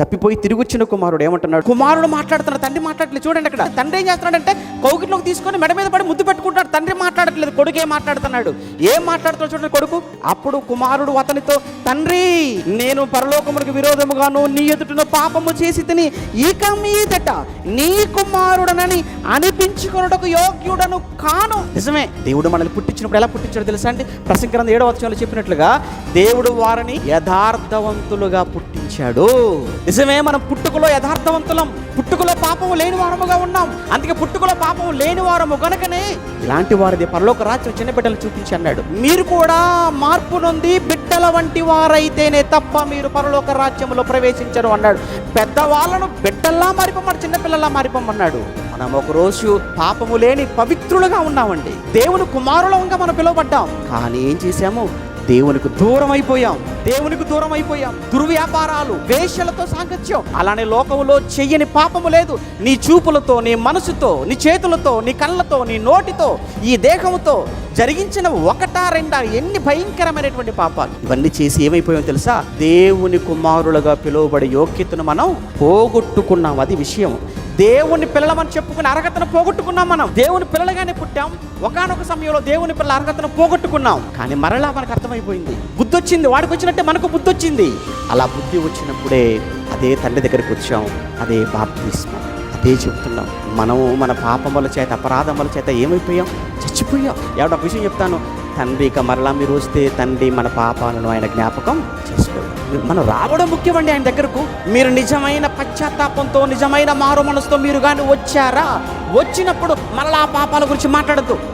తప్పిపోయి తిరిగి వచ్చిన కుమారుడు ఏమంటున్నాడు? కుమారుడు మాట్లాడుతున్నాడు తండ్రి మాట్లాడలేదు చూడండి అక్కడ. తండ్రి ఏం చేస్తున్నాడంటే కౌగిట్లోకి తీసుకొని మెడ మీద పడి ముద్దు పెట్టుకుంటాడు తండ్రి మాట్లాడట్లేదు కొడుకు ఏం మాట్లాడుతున్నాడు? ఏం మాట్లాడుతున్నాడు చూడండి కొడుకు. అప్పుడు కుమారుడు అతనితో తండ్రి నేను పరలోకమునికి విరోధముగాను నీ ఎదుటిన పాపము చేసి తిని ఇక మీదట నీ కుమారుడనని అనిపించుకొనుటకు యోగ్యుడను కాను. నిజమే దేవుడు మనల్ని పుట్టించినప్పుడు ఎలా పుట్టించాడో తెలుసా అండి? ప్రసంకరణ ఏడవ అధ్యాయంలో చెప్పినట్లుగా దేవుడు వారిని యథార్థవంతులుగా పుట్టించాడు. నిజమే మనం పుట్టుకలో యథార్థవంతులం పుట్టుకలో పాపము లేని వారముగా ఉన్నాం. అందుకే పుట్టుకలో పాపము లేని వారము గనుకనే ఇలాంటి వారిది పరలోక రాజ్యం చిన్న బిడ్డలు చూపించి అన్నాడు. మీరు కూడా మార్పు నొంది బిడ్డల వంటి వారైతేనే తప్ప మీరు పరలోక రాజ్యంలో ప్రవేశించరు అన్నాడు. పెద్దవాళ్ళను బిడ్డల్లా మారిపోమన్నాడు చిన్నపిల్లల్లా మారిపోమన్నాడు మనం ఒక రోజు పాపము లేని పవిత్రులుగా ఉన్నామండి. దేవుని కుమారులంగా మనం పిలువబడ్డాం. కానీ ఏం చేశాము? దేవునికి దూరం అయిపోయాం. దేవునికి దూరం అయిపోయాం. దుర్వ్యాపారాలు వేషలతో సాంగత్యం. అలానే లోకములో చెయ్యని పాపము లేదు. నీ చూపులతో నీ మనసుతో నీ చేతులతో నీ కళ్ళతో నీ నోటితో ఈ దేహముతో జరిగించిన ఒకటా రెండా ఎన్ని భయంకరమైనటువంటి పాపాలు. ఇవన్నీ చేసి ఏమైపోయాం తెలుసా? దేవుని కుమారులుగా పిలువబడే యోగ్యతను మనం పోగొట్టుకున్నాం. అది విషయం దేవుని పిల్లలమని చెప్పుకుని అర్హతను పోగొట్టుకున్నాం మనం. దేవుని పిల్లలుగానే పుట్టాం. ఒకనొక సమయంలో దేవుని పిల్లల అర్హతను పోగొట్టుకున్నాం. కానీ మరలా మనకు అర్థమైపోయింది. బుద్ధి వచ్చింది వాడికి వచ్చినట్టే మనకు బుద్ధి వచ్చింది అలా బుద్ధి వచ్చినప్పుడే అదే తండ్రి దగ్గరికి వచ్చాం. అదే బాప్తిస్మం. అదే చెప్తున్నాం. మనము మన పాపముల చేత అపరాధముల చేత ఏమైపోయాం? చచ్చిపోయాం. ఎవడ ఒక విషయం చెప్తాను. తండ్రి ఇక మరలా మీరు వస్తే తండ్రి మన పాపాలను ఆయన జ్ఞాపకం చేసుకోవాలి మనం రావడం ముఖ్యమండి ఆయన దగ్గరకు. మీరు నిజమైన పశ్చాత్తాపంతో నిజమైన మారు మనసుతో మీరు కానీ వచ్చారా? వచ్చినప్పుడు మరలా ఆ పాపాల గురించి మాట్లాడద్దు.